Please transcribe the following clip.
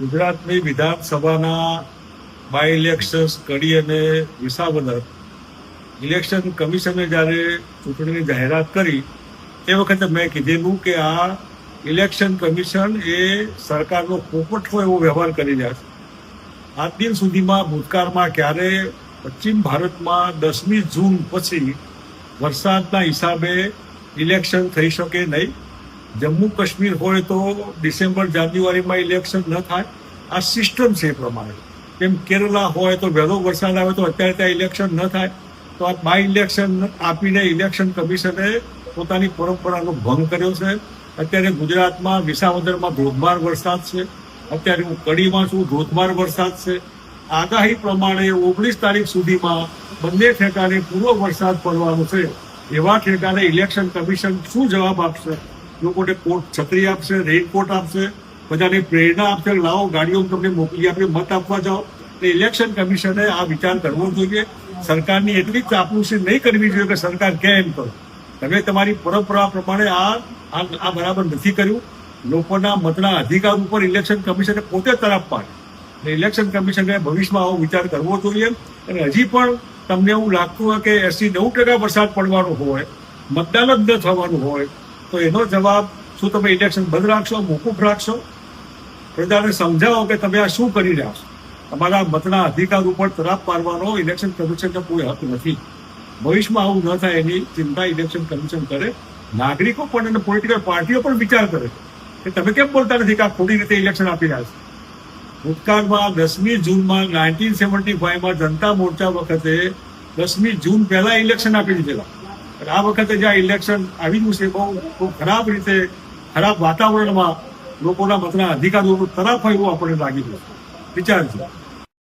ગુજરાતની વિધાનસભાના by elections કડી અને વિસાવદર ઇલેક્શન કમિશને જ્યારે ચૂંટણીની જાહેરાત કરી, તે વખતે મેં કીધેલું કે આ ઇલેક્શન કમિશન એ સરકારનો પોપટ હોય એવો વ્યવહાર કરી રહ્યા છે. આજ દિન સુધીમાં ભૂતકાળમાં ક્યારે પશ્ચિમ ભારતમાં દસમી જૂન પછી વરસાદના હિસાબે ઇલેક્શન થઈ શકે નહીં. જમ્મુ કાશ્મીર હોય તો ડિસેમ્બર, જાન્યુઆરીમાં ઇલેક્શન ન થાય. આ સિસ્ટમ છે એ પ્રમાણે. કેમ કેરલા હોય તો વહેલો વરસાદ આવે તો અત્યારે ત્યાં ઇલેક્શન ન થાય. તો આ બાય ઇલેક્શન આપીને ઇલેક્શન કમિશને પોતાની પરંપરાનો ભંગ કર્યો છે. અત્યારે ગુજરાતમાં વિસાવદરમાં ધોધમાર વરસાદ છે. અત્યારે હું કડીમાં છું, ધોધમાર વરસાદ છે. આગાહી પ્રમાણે ઓગણીસ તારીખ સુધીમાં બંને ઠેકાને પૂરો વરસાદ પડવાનો છે. એવા ઠેકાને ઇલેક્શન કમિશન શું જવાબ આપશે? લોકોને કોટ છત્રી આપશે રેઇનકોટ આપશે, બધાને પ્રેરણા આપશે લાવો ગાડીઓ તમને મોકલી આપે મત આપવા જાઓ. એટલે ઇલેક્શન કમિશને આ વિચાર કરવો જોઈએ. સરકારની એટલી ચાપલુસી નહીં કરવી જોઈએ કે સરકાર કે એમ કરો તમે તમારી પરંપરા પ્રમાણે આ આ આ બરાબર નથી કર્યું. લોકોના મતના અધિકાર ઉપર ઇલેક્શન કમિશને પોતે તરફ પાડે. એટલે ઇલેક્શન કમિશને ભવિષ્યમાં આવો વિચાર કરવો જોઈએ. અને હજી પણ તમને એવું લાગતું હોય કે એસી નવ ટકા વરસાદ પડવાનો હોય, મતદાન જ ન થવાનું હોય તો એનો જવાબ શું તમે ઇલેક્શન બંધ રાખશો, મોકૂફ રાખશો? પ્રજાને સમજાવો કે તમે આ શું કરી રહ્યા છો? તમારા મતના અધિકાર ઉપર તરાપ પાડવાનો ઇલેક્શન કમિશનને કોઈ હક નથી. ભવિષ્યમાં આવું ન થાય એની ચિંતા ઇલેક્શન કમિશન કરે. નાગરિકો પણ અને પોલિટિકલ પાર્ટીઓ પણ વિચાર કરે કે તમે કેમ બોલતા નથી કે આ ખોટી રીતે ઇલેક્શન આપી રહ્યા છે? ભૂતકાળમાં દસમી જૂનમાં નાઇન્ટીન સેવન્ટી ફાઈવમાં જનતા મોરચા વખતે દસમી જૂન પહેલા ઇલેક્શન આપી દીધેલા. પણ આ વખતે જ્યાં ઇલેક્શન આવી ગયું છે, બહુ બહુ ખરાબ રીતે, ખરાબ વાતાવરણમાં લોકોના મતના અધિકારો તરફ હોય એવું આપણને લાગી રહ્યું છે. વિચારજો